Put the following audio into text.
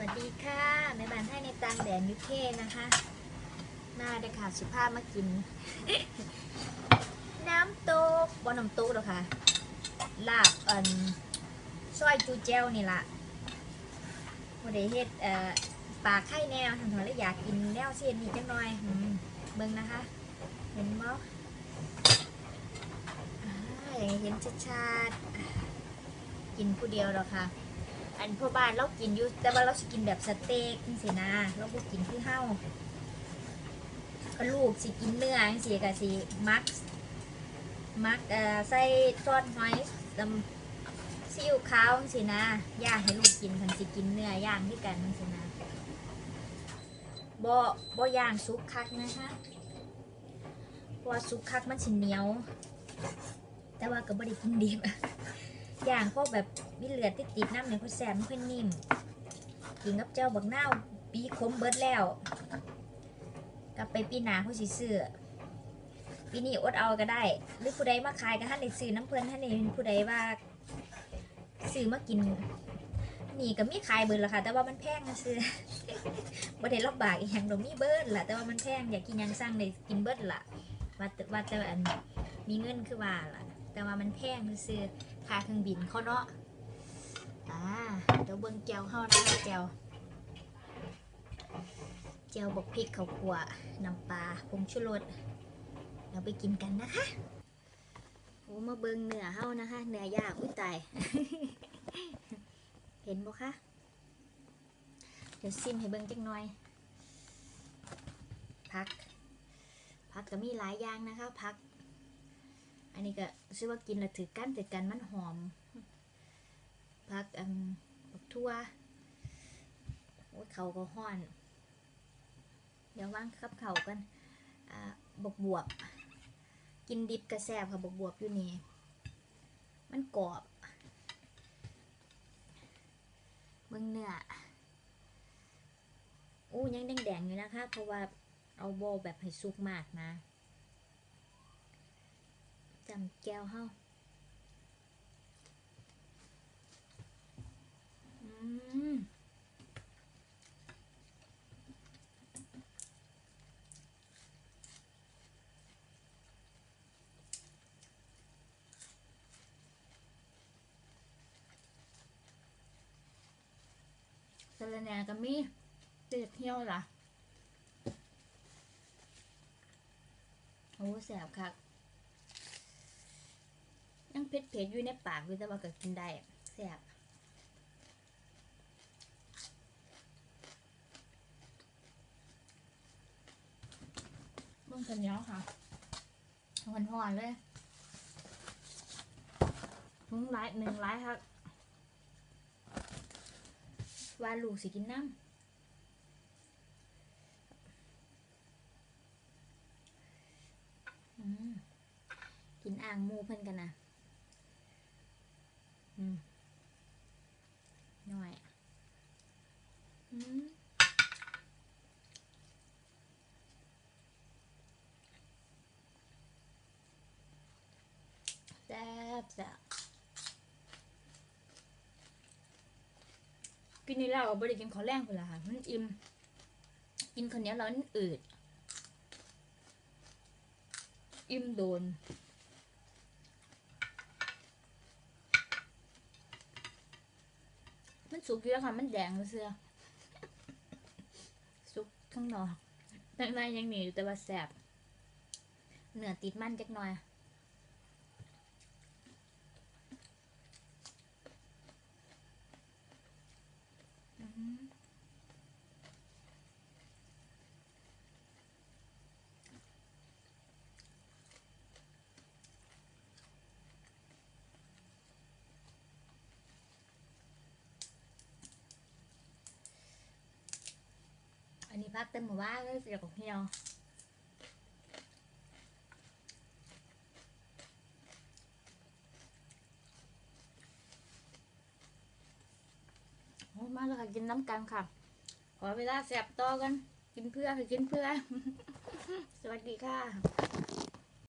วัสดีค่ะแม่บ้านให้ในตังแดนยุเคนะคะ มาเด้ค่ะสุภาพมากิน น้ำตกบนน้ำตกหรอค่ะ ลาบอันซอยจูเจลนี่ละวันนี้เฮ็ดเอ่อปลาไข่แนวทำทำแล้วอยากกินแนวเส้นนี่จังหน่อยมเบิ่งนะคะ เห็นมั้อ่อย่างเห็นชัดๆกินผู้เดียวหรอค่ะ อันพ่อบ้านเรากินอยู่แต่ว่าเราสิกินแบบสเต็กจังซี่นะเราบ่กินคือเฮาก็ลูกสิกินเนื้อจังซี่ก็สิมัก มักเอ่อใส่ซอสหอยตำซีอิ๊วขาวจังซี่นะย่างให้ลูกกินคันสิกินเนื้อย่างด้วยกันจังซี่นะบ่บ่ย่างสุกคักนะคะเพราะว่าสุกคักมันสิเหนียว แต่ว่าก็บ่ได้กินดิบย่างพวกแบบ มีเลือดติดติดน้ำเนี่ยเขาแสบมันค่อยนิ่มกินกับเจ้าบักนาปีคมเบิดแล้ว กลับไปปีหนาเขาสิซื้อปีนี้อดเอาก็ได้ หรือผู้ใดมาขายก็ท่านได้ซื้อน้ำเพลินท่านได้ผู้ใดว่าซื้อมากิน นี่ก็มีขายเบิดละค่ะ แต่ว่ามันแพงนะซื้อบ่ได้ลำบากอีกอย่างดอกมีเบิดละแต่ว่ามันแพงอยากกินยังสั่งได้กินเบิดละว่าแต่ว่าแต่อันมีเงินคือว่าละแต่ว่ามันแพงซื้อค่าเครื่องบินเขาเนาะ อ่าเดี๋ยวเบิ่งแจวเฮานะคะแจวแจวบกพริกข้าวคั่วน้ำปลาผงชูรสเดี๋ยวไปกินกันนะคะโอ้มาเบิ่งเนื้อเฮานะคะเนื้อย่างอุ้ยตายเห็นบ่คะเดี๋ยวซิมให้เบิ่งจักหน่อยพักพักก็มีหลายอย่างนะคะพัก อันนี้ก็ชื่อว่ากินแล้วถือกันถือกันมันหอม พักอันบักทั่วโอ้ยเขาก็ห้อน เดี๋ยวว่างครับเขากันอ่าบกบวบ กินดิบกระแซบค่ะบกบวบอยู่นี่ มันกรอบเบิ่งเนื้ออู้ยังแดงๆอยู่นะคะ เพราะว่าเอาโบแบบให้สุกมากนะจำแก้วเฮาอืม สะระแหน่ก็มีเด็ดเที่ยวล่ะโอ้แสบคักยังเผ็ดเผ็ดๆอยู่ในปากอยู่แต่ว่าก็กินได้แซ่บเบิ่งข้าวเนียค่ะหอนหอนๆเลยหนึ่งไร้หนึ่งไร้ครับ ว่าลูกสิกินน้ำกินอ่างมูเพิ่นกันนะหน่อยอืมแซ่บแซ่บ กินนี่แล้วบริกินขอแรงไปละค่ะมันอิ่มกินคนนี้แล้วมันอืด อิ่มโดนมันสุกอยู่แล้วค่ะ มันแดงเสื้อสุกข้างนอกข้างในยังหนีอยู่แต่ว่าแสบเหนือติดมันจักหน่อย พักเต็มหมู่บ้านเลยเสียของเฮียวโอ้มาแล้วค่ะกินน้ำกันค่ะ ขอเวลาแสบต่อกัน กินเพื่อคือกินเพื่อ สวัสดีค่ะ